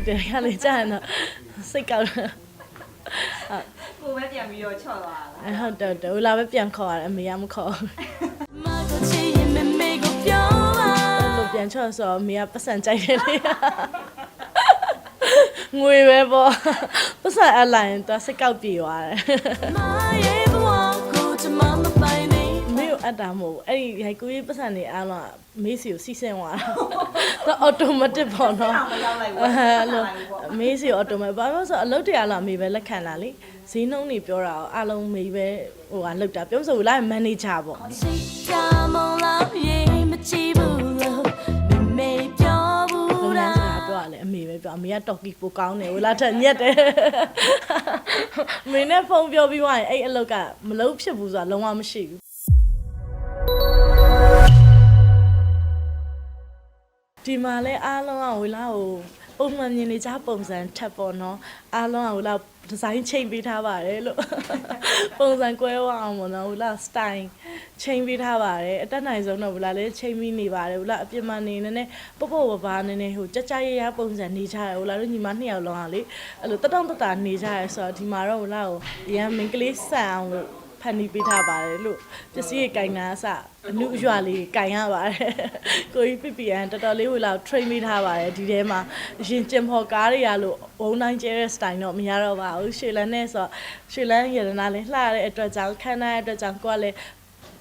ဟုတ်တယ်ခါလေးကြာရင်တော့စိတ်ကောက်တယ်ကိုပဲပြန်ပြီးတော့ချော့သွားတာအဲဟုတ်တယ်ဟုတ်တယ်ဟိုလာပဲပြန်ခေါ်ရတယ်အမေကမခေါ်ဘူးမကိုချစ်ရင်မမေကိုပြောပါအဲ့လိုပြန်ချော့ဆိုတော့အမေကပတ်စံကြိုက်တယ်လေငွေပဲပေါ့ပတ်စံအလိုက်ရင်သူစိတ်ကောက်ပြေသွားတယ် တာမဟုတ်ဘူးအဲ့ဒီရိုက်ကူးရေးပတ်စံနေအားလုံးကမေးစီကိုစီးဆင်းသွားတာသူအော်တိုမတစ်ပေါ့နော်မရောက်လိုက်ဘူးအဲ့လိုမေးစီအော်တိုမဘာလို့ဆိုတော့အလုပ်တရားလာမေးပဲလက်ခံလာလေဈေးနှုန်းတွေပြောတာအားလုံးမေးပဲဟိုကလောက်တာပြောမဆိုဘူးလားမန်နေဂျာပေါ့စိတ်ကမလာရင်မချစ်ဘူးလို့မမေပြောဘူးလုပ်ငလားန်းစကားပြောရလဲအမေပဲပြောအမေကတော်ကီပိုကောင်းတယ်ဝလာထက်ညက်တယ်အမေနဲ့ဖုန်းပြောပြီးသွားရင်အဲ့အလုပ်ကမလုပ်ဖြစ်ဘူးဆိုတာလုံးဝမရှိဘူး ဒီမှာလဲအားလုံးကဝလာကိုပုံမှန်မြင်နေကြပုံစံထပ်ပေါ့နော်အားလုံးကဝလာဒီဇိုင်းချိန်ပေးထားပါတယ်လို့ပုံစံကွဲဝအောင်ပေါ့နော်ဝလာစတိုင်ချိန်ပေးထားပါတယ်အတက်နိုင်ဆုံးတော့ဝလာလည်းချိန်ပြီးနေပါတယ်ဝလာအပြစ်မှနေနေနဲ့ပုတ်ပုတ်ဝပါနေနေဟိုကြကြရရပုံစံနေကြတယ်ဝလာတို့ညီမနှစ်ယောက်လုံးကလေအဲ့လိုတက်တောင့်တတာနေကြရဆိုတော့ဒီမှာတော့ဝလာကိုအရန်မင်္ဂလေးဆန်အောင်လို့ ဖန်တီးပေးထားပါတယ်လို့ပစ္စည်းကိုင်တာအစအနုအရွာလေးကိုင်ရပါတယ်ကိုကြီးပြပြရန်တော်တော်လေးဝလာ train ပေးထားပါတယ်ဒီထဲမှာအရင်ကျင်ဖော်ကားတွေရလို့ဘုံတိုင်းကျဲတဲ့ style တော့မရတော့ပါဘူးရွှေလန်းနဲ့ဆိုတော့ရွှေလန်းရတနာလေးလှရတဲ့အတွက်ကြောင့်ခန်းတဲ့အတွက်ကြောင့်ကိုကလည်း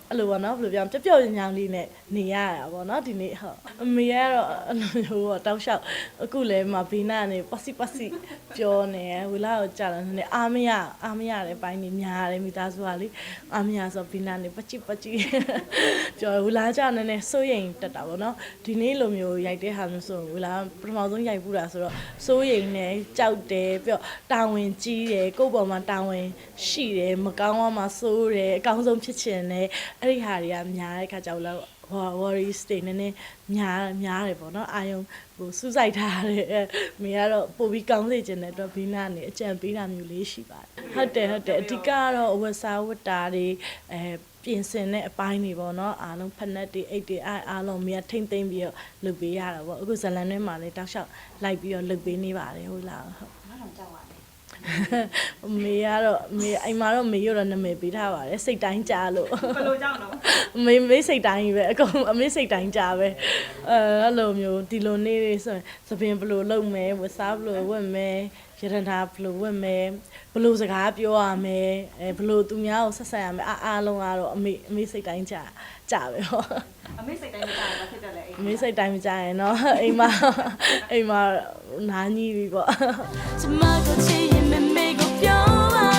အဲ့လိုပေါ့နော်ဘယ်လိုပြောပျော့ပျော့ညောင်လေးနဲ့ နေရတာပေါ့နော်ဒီနေ့ဟုတ်အမေကတော့အဲ့လိုမျိုးပေါ့တောက်လျှောက်အခုလည်းမဘီနာကနေပစီပစီပြောနေရဝလာကိုကြာတယ်နည်းနည်းအာမရအာမရတဲ့ဘိုင်းနေများတယ်မိသားစုကလေအာမရဆိုဘီနာနေပချစ်ပချစ်ပြောဝလာကြာနည်းနည်းစိုးရိမ်တက်တာပေါ့နော်ဒီနေ့လိုမျိုးရိုက်တဲ့ဟာမျိုးဆိုဝလာပထမဆုံးရိုက်ပူတာဆိုတော့စိုးရိမ်နေကြောက်တယ်ပြီးတော့တာဝန်ကြီးတယ်ကိုယ့်ပေါ်မှာတာဝန်ရှိတယ်မကောင်းမှမဆိုးတယ်အကောင်းဆုံးဖြစ်ချင်တယ်အဲ့ဒီဟာတွေကများတဲ့ခါကြောက်လို့ဟော worries တွေနည်းနည်းများများတယ်ပေါ့နော်အာယုံဟိုစူးစိုက်ထားတယ်အဲမိကတော့ပို့ပြီးကောင်းစေချင်တဲ့အတွက်ဘီနာနေအကြံပေးတာမျိုးလေးရှိပါတယ်ဟုတ်တယ်ဟုတ်တယ်အဓိကကတော့အဝတ်စားဝတ်တာတွေအဲပြင်ဆင်တဲ့အပိုင်းတွေပေါ့နော်အားလုံးဖက်နက်တွေအိတ်တွေအားအားလုံးမိကထိမ့်သိမ့်ပြီးတော့လုပ်ပေးရတာပေါ့အခုဇလန်ထဲမှာလည်းတောက်လျှောက်လိုက်ပြီးတော့လုပ်ပေးနေပါတယ်ဟုတ်လားဟုတ်ငါတော့ကြောက်ရတယ်အ မေကတော့အမေအိမ်မှာတော့မေရတော့နာမည်ပေးထားပါတယ်စိတ်တိုင်းကြားလို့ဘယ်လိုကြောက်တော့အမေမေးစိတ်တိုင်းပဲအကုန်အမေစိတ်တိုင်းကြားပဲအဲအဲ့လိုမျိုးဒီလိုနေ့လေးဆိုရင်သပင်ဘယ်လိုလုပ်မယ်ဝတ်စားဘယ်လိုဝတ်မယ်ရတနာဘယ်လိုဝတ်မယ်ဘယ်လိုစကားပြောရမယ်အဲဘယ်လိုသူများကိုဆက်ဆံရမယ်အားအားလုံးကတော့အမေအမေစိတ်တိုင်းကြား ကြားပဲဟောအမေစိတ်တိုင်းမကြောက်ဘူးဖြစ်တယ်လေအိမ်အမေစိတ်တိုင်းမကြားရင်တော့အိမ်မှာအိမ်မှာနားကြီးပြီပေါ့ချမကိုချစ်ရင်မမေကိုပြောပါ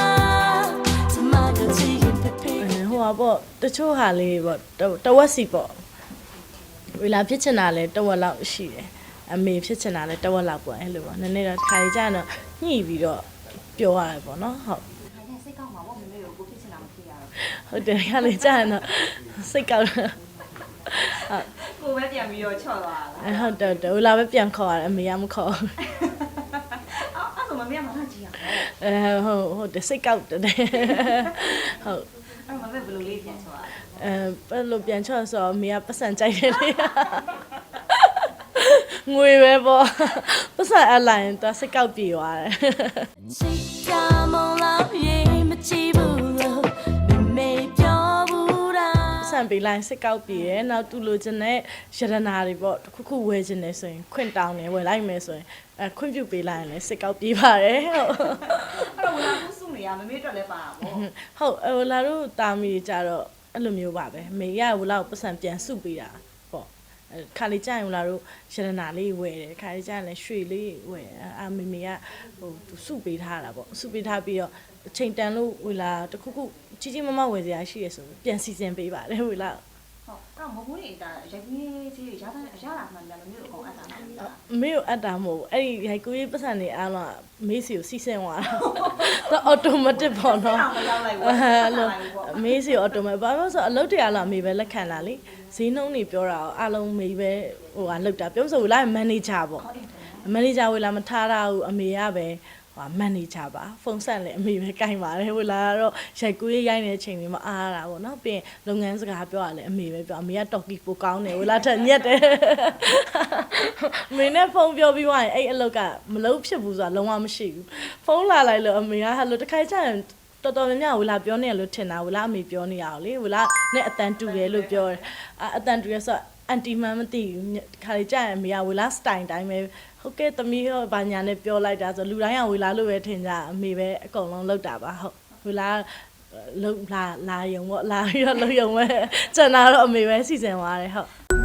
ချမကိုချစ်ရင်ဖေဖေအဲဟိုပါပေါ့တချို့ဟာလေးပေါ့တတဝက်စီပေါ့ဝေလာဖြစ်ချင်တာလဲတဝက်လောက်ရှိတယ်အမေဖြစ်ချင်တာလဲတဝက်လောက်ပေါ့အဲ့လိုပေါ့နည်းနည်းတော့တစ်ခါကြီးကြာတော့ညှိပြီးတော့ပြောရတယ်ပေါ့နော်ဟုတ် ဟုတ်တယ်ခါလေးကြာတော့စိတ်ကောက်တယ်ဟုတ်ကိုပဲပြန်ပြီးတော့ချော့သွားတာအဲဟုတ်တယ်ဟုတ်တယ်ဝေလာပဲပြန်ခေါ်ရတယ်အမေကမခေါ်ဘူးအော်အဲ့ဆိုမမေကမထကြည့်ရအဲအောင်ဟုတ်ဟုတ်တယ်စိတ်ကောက်တယ်ဟုတ်အဲ့မမေဘယ်လိုလေးပြန်ချော့ရလဲအဲဘယ်လိုပြန်ချော့ဆိုတော့အမေကပတ်စံကြိုက်တယ်လေငွေပဲပေါ့ပတ်စံအလိုက်ရင်သူစိတ်ကောက်ပြေသွားတယ်စိတ်ကမလာရင်မချစ် န်ပေးလိုက်စစ်ကောက်ပြေတယ်နောက်တူလိုချင်တဲ့ရတနာတွေပေါ့တစ်ခုခုဝယ်ချင်တယ်ဆိုရင်ခွင့်တောင်းတယ်ဝယ်လိုက်မယ်ဆိုရင်အဲခွင့်ပြုပေးလိုက်ရင်လည်းစစ်ကောက်ပြေပါတယ်ဟုတ်အဲ့တော့ဝလာခုစုနေရမမေအတွက်လည်းပါတာပေါ့ဟုတ်ဟိုလာတို့တာမီကြတော့အဲ့လိုမျိုးပါပဲမေရဝလာကိုပတ်စံပြန်စုပေးတာပေါ့အဲခါလေးကြာရင်ဝလာတို့ရတနာလေးဝယ်တယ်ခါလေးကြာရင်လည်းရွှေလေးဝယ်တယ်အာမေမေကဟိုသူစုပေးထားတာပေါ့စုပေးထားပြီးတော့အချိန်တန်လို့ဝလာတစ်ခုခု ကြီးကြီးမမဝယ်စရာရှိရဆိုပြန်စီစဉ်ပေးပါတယ်ဝလာဟုတ်အဲ့တော့မဟုတ်ဘူးနေတာရိုက်ပြီးကြီးရတာရတာမှန်တယ်မမေကိုအကုန်အပ်တာလားအမေကိုအပ်တာမဟုတ်ဘူးအဲ့ဒီရိုက်ကူးရေးပတ်စံနေအားလုံးကမေးစီကိုစီးဆင်းသွားတာသူအော်တိုမတစ်ပေါ့နော်မရောက်လိုက်ဘူးအဲ့လိုမေးစီအော်တိုမဘာလို့ဆိုအလုပ်တရားလာမေးပဲလက်ခံလာလေဈေးနှုန်းတွေပြောတာအားလုံးမေးပဲဟိုကလောက်တာပြောဆိုလာမန်နေဂျာပေါ့မန်နေဂျာဝေလာမထားတာဘူးအမေကပဲ ဟိုမန်နေဂျာပါဖုန်းဆက်လည်းအမေပဲကင်ပါတယ်ဟိုလာတော့ရိုက်ကူးရေးရိုက်နေတဲ့ချိန်တွေမှာအားရတာပေါ့နော်ပြီးရင်လုပ်ငန်းစကားပြောရလဲအမေပဲပြောအမေကတော်ကီပိုကောင်းတယ်ဟိုလာထက်ညက်တယ်အမေနဲ့ဖုန်းပြောပြီးသွားရင်အဲ့အလုပ်ကမလုပ်ဖြစ်ဘူးဆိုတာလုံးဝမရှိဘူးဖုန်းလာလိုက်လို့အမေကဟဲ့လို့တစ်ခါကျရင်တော်တော်များများဝလာပြောနေရလို့ထင်တာဝလာအမေပြောနေရအောင်လေဝလာနဲ့အတန်တူတယ်လို့ပြောတယ်အအတန်တူရဆို အန်တီမန်မသိဘူးခါလေကျရင်အမေကဝလာစတိုင်တိုင်းပဲဟုတ်ကဲ့သမီးဟောဘာညာနဲ့ပြောလိုက်တာဆိုလူတိုင်းကဝလာလို့ပဲထင်ကြအမေပဲအကုန်လုံးလောက်တာပါဟုတ်ဝလာလုံလာလာယုံပေါ့လာပြီးတော့လုံယုံပဲကျန်တာတော့အမေပဲစီစဉ်သွားတယ်ဟုတ်